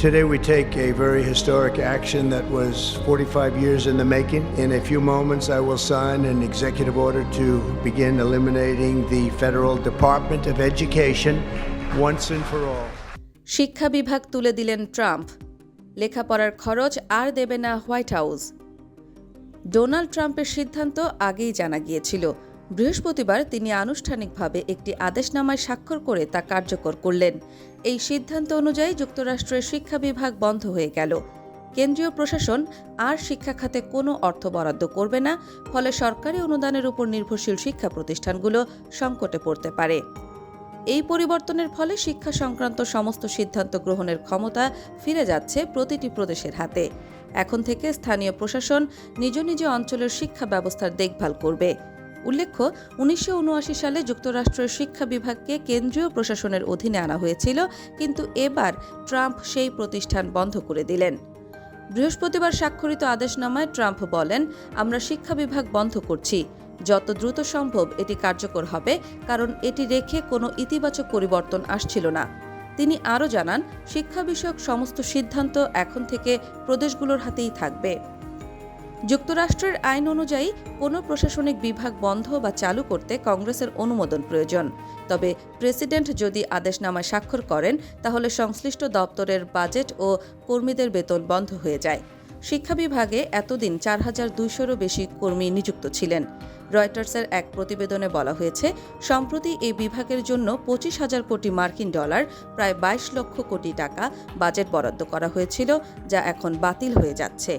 Today, we take a very historic action that was 45 years in the making. In a few moments, I will sign an executive order to begin eliminating the Federal Department of Education once and for all. শিক্ষা বিভাগ তুলে দিলেন Trump লেখাপড়ার খরচ আর দেবে না white house Donald ট্রাম্পের সিদ্ধান্ত আগেই জানা গিয়েছিল বৃহস্পতিবার তিনি আনুষ্ঠানিকভাবে একটি আদেশনামায় স্বাক্ষর করে তা কার্যকর করলেন। এই সিদ্ধান্ত অনুযায়ী যুক্তরাষ্ট্রের শিক্ষা বিভাগ বন্ধ হয়ে গেল। কেন্দ্রীয় প্রশাসন আর শিক্ষা খাতে কোনো অর্থ বরাদ্দ করবে না, ফলে সরকারি অনুদানের উপর নির্ভরশীল শিক্ষা প্রতিষ্ঠানগুলো সংকটে পড়তে পারে। এই পরিবর্তনের ফলে শিক্ষা সংক্রান্ত সমস্ত সিদ্ধান্ত গ্রহণের ক্ষমতা ফিরে যাচ্ছে প্রতিটি প্রদেশের হাতে। এখন থেকে স্থানীয় প্রশাসন নিজ নিজ অঞ্চলের শিক্ষা ব্যবস্থার দেখভাল করবে। উল্লেখ্য, উনিশশো উনআশি সালে যুক্তরাষ্ট্রের শিক্ষা বিভাগকে কেন্দ্রীয় প্রশাসনের অধীনে আনা হয়েছিল, কিন্তু এবার ট্রাম্প সেই প্রতিষ্ঠান বন্ধ করে দিলেন। বৃহস্পতিবার স্বাক্ষরিত আদেশনামায় ট্রাম্প বলেন, আমরা শিক্ষা বিভাগ বন্ধ করছি। যত দ্রুত সম্ভব এটি কার্যকর হবে, কারণ এটি রেখে কোনো ইতিবাচক পরিবর্তন আসছিল না। তিনি আরও জানান, শিক্ষা বিষয়ক সমস্ত সিদ্ধান্ত এখন থেকে প্রদেশগুলোর হাতেই থাকবে। যুক্তরাষ্ট্রের আইন অনুযায়ী কোনো প্রশাসনিক বিভাগ বন্ধ বা চালু করতে কংগ্রেসের অনুমোদন প্রয়োজন। তবে প্রেসিডেন্ট যদি আদেশনামায় স্বাক্ষর করেন, তাহলে সংশ্লিষ্ট দপ্তরের বাজেট ও কর্মীদের বেতন বন্ধ হয়ে যায়। শিক্ষা বিভাগে এতদিন চার হাজার দুইশোরও বেশি কর্মী নিযুক্ত ছিলেন। রয়টার্সের এক প্রতিবেদনে বলা হয়েছে, সম্প্রতি এই বিভাগের জন্য পঁচিশ হাজার কোটি মার্কিন ডলার, প্রায় বাইশ লক্ষ কোটি টাকা বাজেট বরাদ্দ করা হয়েছিল, যা এখন বাতিল হয়ে যাচ্ছে।